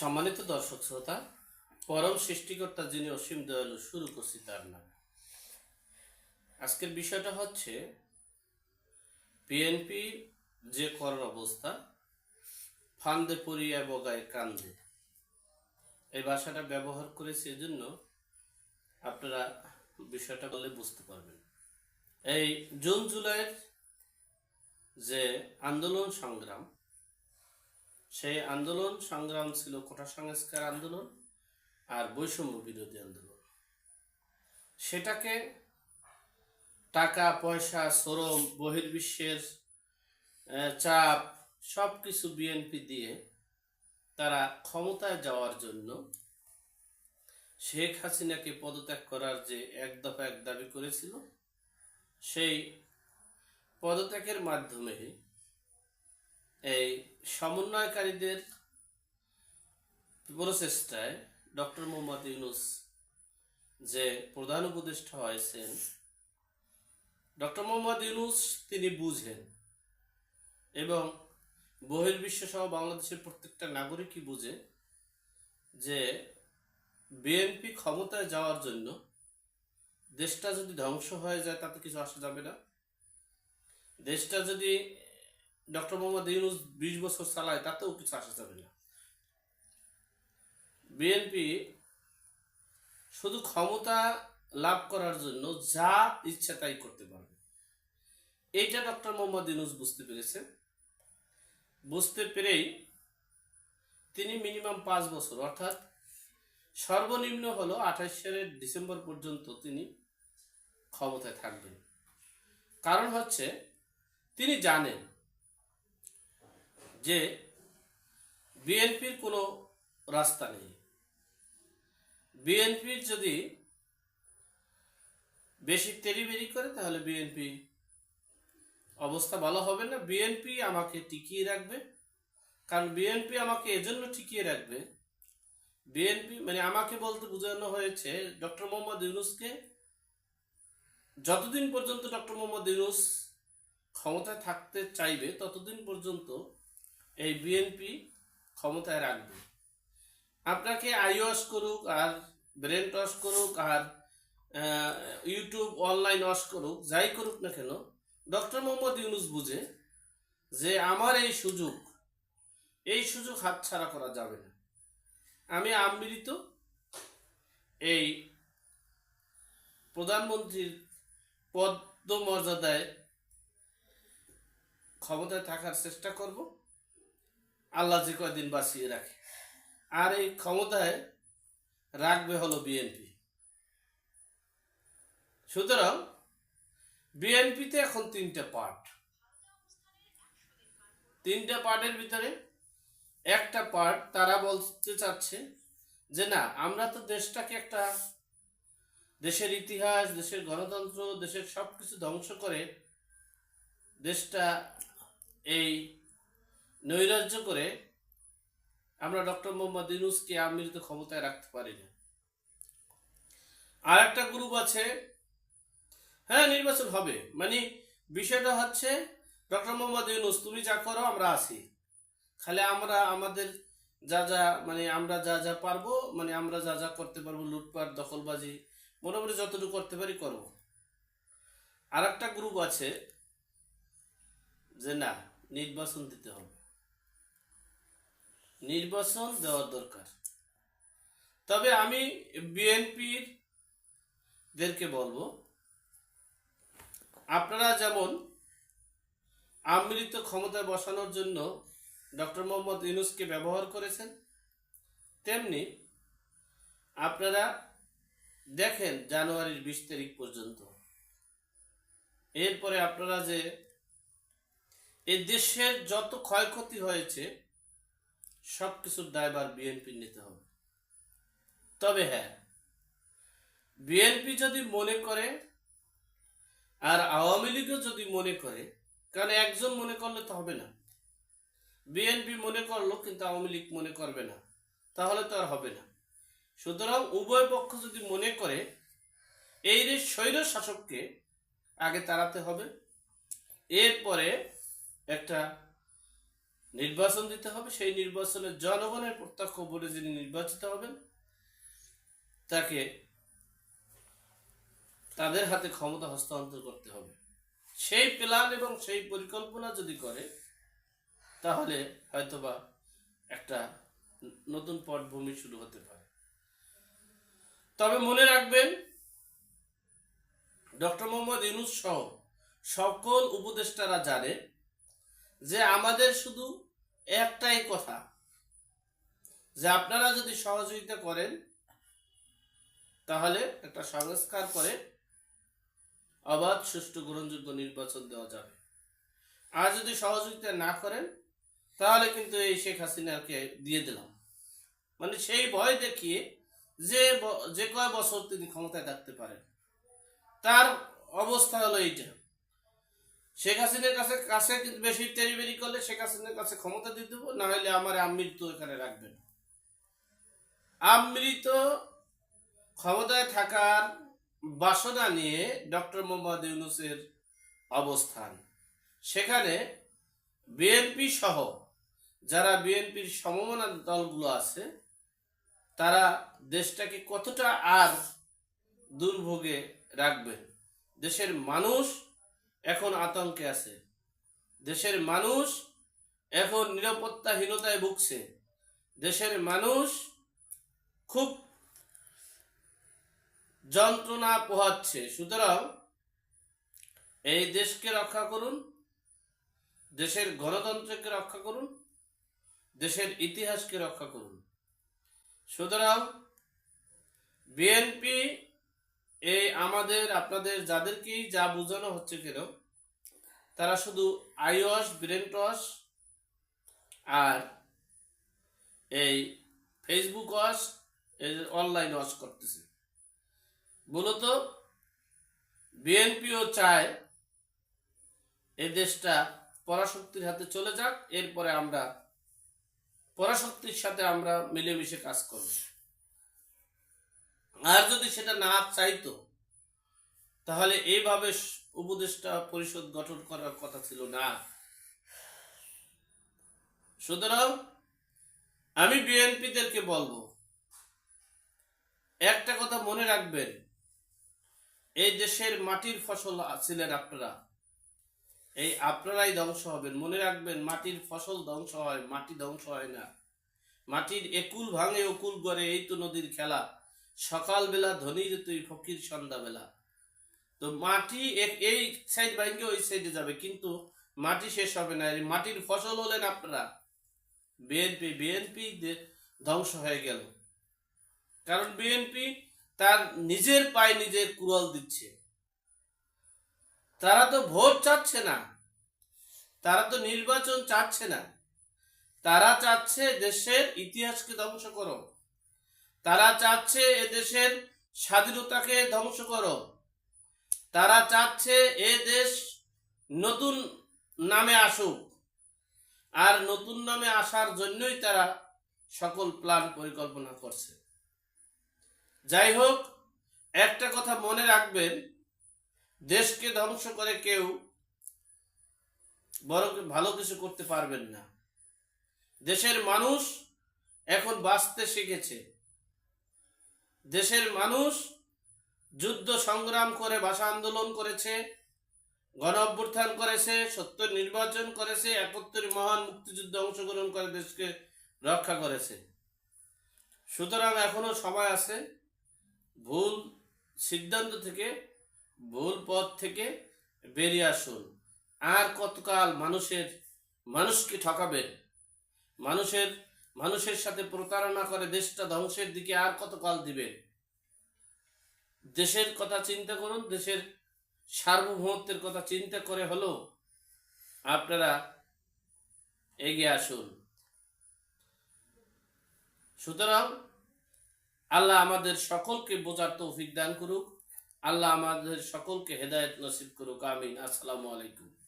সম্মানিত দর্শক শ্রোতা, পরম সৃষ্টিকর্তা যিনি অসীম দয়ালু, শুরু করছি তার নাম। আজকের বিষয়টা হচ্ছে, বিএনপি যে করার অবস্থা, ফান্দে পড়িয়া বগায় কান্দে এই ভাষাটা ব্যবহার করেছি এজন্য আপনারা বিষয়টা বলে বুঝতে পারবেন। এই জুন, জুলাইয়ের যে আন্দোলন সংগ্রাম সেই আন্দোলন, সংগ্রাম ছিল কোটা সংস্কার আন্দোলন আর বৈষম্য বিরোধী আন্দোলন। সেটাকে টাকা, পয়সা, শ্রম, বহির্বিশ্বের চাপ সব কিছু বিএনপি দিয়ে তারা ক্ষমতায় যাওয়ার জন্য শেখ হাসিনাকে পদত্যাগ করার যে এক দফা এক দাবি করেছিল, সেই পদত্যাগের মাধ্যমে এই সমন্বয়কারীদের প্রচেষ্টায় ডক্টর মোহাম্মদ ইউনুস যে প্রধান উপদেষ্টা হয়েছেন, ডক্টর মোহাম্মদ ইউনুস তিনি বুঝেন এবং বহির্বিশ্ব সহ বাংলাদেশের প্রত্যেকটা নাগরিকই বুঝে যে বিএনপি ক্ষমতায় যাওয়ার জন্য দেশটা যদি ধ্বংস হয়ে যায়, তাতে কিছু আসা যাবে না। দেশটা যদি ডক্টর মোহাম্মদ ইউনুস বিশ বছর চালায়, তাতেও কিছু আসা যাবে না। বিএনপি শুধু ক্ষমতা লাভ করার জন্য যা ইচ্ছা তাই করতে পারবে। এইটা ডক্টর মোহাম্মদ ইউনুস বুঝতে পেরেছেন। বুঝতে পেরেই তিনি মিনিমাম পাঁচ বছর, অর্থাৎ সর্বনিম্ন হলো আঠাশ সালের ডিসেম্বর পর্যন্ত তিনি ক্ষমতায় থাকবেন। কারণ হচ্ছে, তিনি জানেন যে বিএনপির কোনো রাস্তা নেই। বিএনপির যদি বেশি তেরিবেরি করে, তাহলে বিএনপি অবস্থা ভালো হবে না। বিএনপি আমাকে টিকিয়ে রাখবে। কারণ বিএনপি আমাকে এজন্য টিকিয়ে রাখবে। বিএনপি মানে আমাকে বলতে বোঝানো হয়েছে, ডক্টর মোহাম্মদ ইউনুসকে যতদিন পর্যন্ত ডক্টর মোহাম্মদ ইউনুস ক্ষমতায় থাকতে চাইবে, ততদিন পর্যন্ত এই বিএনপি ক্ষমতায় রাখবে। আপনাকে আইওয়াশ করুক, আর ব্রেন টস করুক, আর ইউটিউব অনলাইন ওয়াশ করুক, যাই করুক না কেন, ডক্টর মোহাম্মদ ইউনুস বুঝে যে আমার এই সুযোগ এই সুযোগ হাতছাড়া করা যাবে না। আমি আমৃত এই প্রধানমন্ত্রীর পদমর্যাদায় ক্ষমতায় থাকার চেষ্টা করব। আল্লাহ যে কয়দিন বাঁচিয়ে রাখে। আর এই ক্ষমতায় রাখবে হলো বিএনপি সুতরাং বিএনপিতে এখন তিনটা পার্ট তিনটা পার্টের ভিতরে একটা পার্ট তারা বলতে চাচ্ছে যে, না, আমরা তো দেশটাকে একটা দেশের ইতিহাস, দেশের গণতন্ত্র, দেশের সব কিছু ধ্বংস করে দেশটা এই নৈরাজ্য করে আমরা ডক্টর মোহাম্মদ ইউনুসকে আমৃত ক্ষমতায় রাখতে পারি না আর একটা গ্রুপ আছে হ্যাঁ নির্বাচন হবে। মানে বিষয়টা হচ্ছে, ডক্টর মোহাম্মদ ইউনুস, তুমি যা করো, আমরা আছি। খালি আমরা, আমাদের যা যা মানে আমরা যা যা পারব মানে আমরা যা যা করতে পারব, লুটপাট, দখলবাজি, মোটামুটি যতটুকু করতে পারি করব। আর একটা গ্রুপ আছে যে না, নির্বাচন দিতে হবে। নির্বাচন দেওয়ার দরকার। তবে আমি বিএনপির দেরকে বলব, আপনারা যেমন আমৃত ক্ষমতায় বসানোর জন্য ডক্টর মোহাম্মদ ইউনুসকে ব্যবহার করেছেন, তেমনি আপনারা দেখেন জানুয়ারির বিশ তারিখ পর্যন্ত। এরপরে আপনারা যে এ দেশের যত ক্ষয়ক্ষতি হয়েছে সব কিছুর দায়ভার বিএনপি নিতে হবে। তবে হ্যাঁ বিএনপি যদি মনে করে আর আওয়ামী লীগও যদি মনে করে, কারণ একজন মনে করলে তো হবে না। বিএনপি মনে করল কিন্তু আওয়ামী লীগ মনে করবে না, তাহলে তো আর হবে না। সুতরাং উভয় পক্ষ যদি মনে করে, এই যে স্বৈর শাসককে আগে তাড়াতে হবে, এরপরে একটা নির্বাচন দিতে হবে, সেই নির্বাচনে জনগণের প্রত্যক্ষ বলে যিনি নির্বাচিত হবেন, তাকে তাদের হাতে ক্ষমতা হস্তান্তর করতে হবে। সেই প্ল্যান এবং সেই পরিকল্পনা যদি করে, তাহলে হয়তোবা একটা নতুন পটভূমি শুরু হতে পারে। তবে মনে রাখবেন, ডক্টর মোহাম্মদ ইউনুস সহ সকল উপদেষ্টারা জানে যে আমাদের শুধু একটাই কথা, যে আপনারা যদি সহযোগিতা করেন, তাহলে একটা সংস্কার করে অবাধ, সুষ্ঠু, গ্রহণযোগ্য নির্বাচন দেওয়া যাবে। আর যদি সহযোগিতা না করেন, তাহলে কিন্তু এই শেখ হাসিনাকে দিয়ে দিলাম। মানে সেই ভয় দেখিয়ে যে যে কয় বছর তিনি ক্ষমতায় থাকতে পারেন, তার অবস্থা হলো এইটা। শেখ হাসিনার কাছে কাছে বেশি তেরিবেরি করলে শেখ হাসিনার কাছে ক্ষমতা দিয়ে দেবো না হলে আমার আমৃত এখানে রাখবেন আমৃত ক্ষমতায় থাকার বাসনা নিয়ে ডক্টর মোহাম্মদ ইউনুসের অবস্থান। সেখানে বিএনপি সহ যারা বিএনপির সমমনা দলগুলো আছে, তারা দেশটাকে কতটা আর দুর্ভোগে রাখবেন? দেশের মানুষ এখন আতঙ্কে আছে। দেশের মানুষ এখন নিরাপত্তাহীনতায় ভুগছে। দেশের মানুষ খুব যন্ত্রণা পোহাচ্ছে। সুতরাং এই দেশকে রক্ষা করুন, দেশের গণতন্ত্রকে রক্ষা করুন, দেশের ইতিহাসকে রক্ষা করুন। সুতরাং বিএনপি এই আমাদের, আপনাদের যাদেরকেই যা বোঝানো হচ্ছে কেন, তারা শুধু আইওয়াস ব্রেন টস আর এই ফেসবুক ওয়াশ অনলাইন ওয়াশ করতেছে। মূলত বিএনপিও চায় এই দেশটা পরাশক্তির হাতে চলে যাক, এরপরে আমরা পরাশক্তির সাথে আমরা মিলেমিশে কাজ করব। আর যদি সেটা না চাইতো, তাহলে এইভাবে উপদেষ্টা পরিষদ গঠন করার কথা ছিল না। সুতরাং আমি বিএনপিদেরকে বলব, একটা কথা মনে রাখবেন, এই দেশের মাটির ফসল ছিলেন আপনারা। এই আপনারাই ধ্বংস হবেন। মনে রাখবেন, মাটির ফসল ধ্বংস হয়, মাটি ধ্বংস হয় না। মাটির একুল ভাঙে, অকুল গড়ে এই তো নদীর খেলা। সকালবেলা ধনীর তুই, ফকির সন্ধ্যাবেলা। তো মাটি এই সাইড ভাঙে ওই সাইডে যাবে, কিন্তু মাটি শেষ হবে না। মাটির ফসল হলেন আপনারা। বিএনপি বিএনপি ধ্বংস হয়ে গেল। কারণ বিএনপি তার নিজের পায়ে নিজের কুড়াল দিচ্ছে। তারা তো ভোট চাচ্ছে না। তারা তো নির্বাচন চাচ্ছে না। তারা চাচ্ছে দেশের ইতিহাসকে ধ্বংস করো। তারা চাচ্ছে এ দেশের স্বাধীনতাকে ধ্বংস করো। তারা চাচ্ছে এ দেশ নতুন নামে আসুক। আর নতুন নামে আসার জন্যই তারা সকল প্ল্যান পরিকল্পনা করছে। যাই হোক, একটা কথা মনে রাখবেন, দেশকে ধ্বংস করে কেউ বড় ভালো কিছু করতে পারবেন না। দেশের মানুষ এখন বাঁচতে শিখেছে। দেশের মানুষ যুদ্ধ সংগ্রাম করে, ভাষা আন্দোলন করেছে, গণ অভ্যুত্থান করেছে, সত্য নির্বাচন করেছে একত্তর মহান মুক্তিযুদ্ধে অংশগ্রহণ করে দেশকে রক্ষা করেছে। সুতরাং এখনও সময় আছে, ভুল সিদ্ধান্ত থেকে, ভুল পথ থেকে বেরিয়ে আসুন। আর কতকাল মানুষের, মানুষকে ঠকাবেন? মানুষের মানুষের সাথে প্রতারণা করে দেশটা ধ্বংসের দিকে আর কতকাল দিবেন দেশের কথা চিন্তা করুন, দেশের সার্বভৌমত্বের কথা চিন্তা করে হলো আপনারা এগিয়ে আসুন। সুতরাং আল্লাহ আমাদের সকলকে বোঝার তৌফিক দান করুক। আল্লাহ আমাদের সকলকে হেদায়েত নসিব করুক। আমিন। আসসালামু আলাইকুম।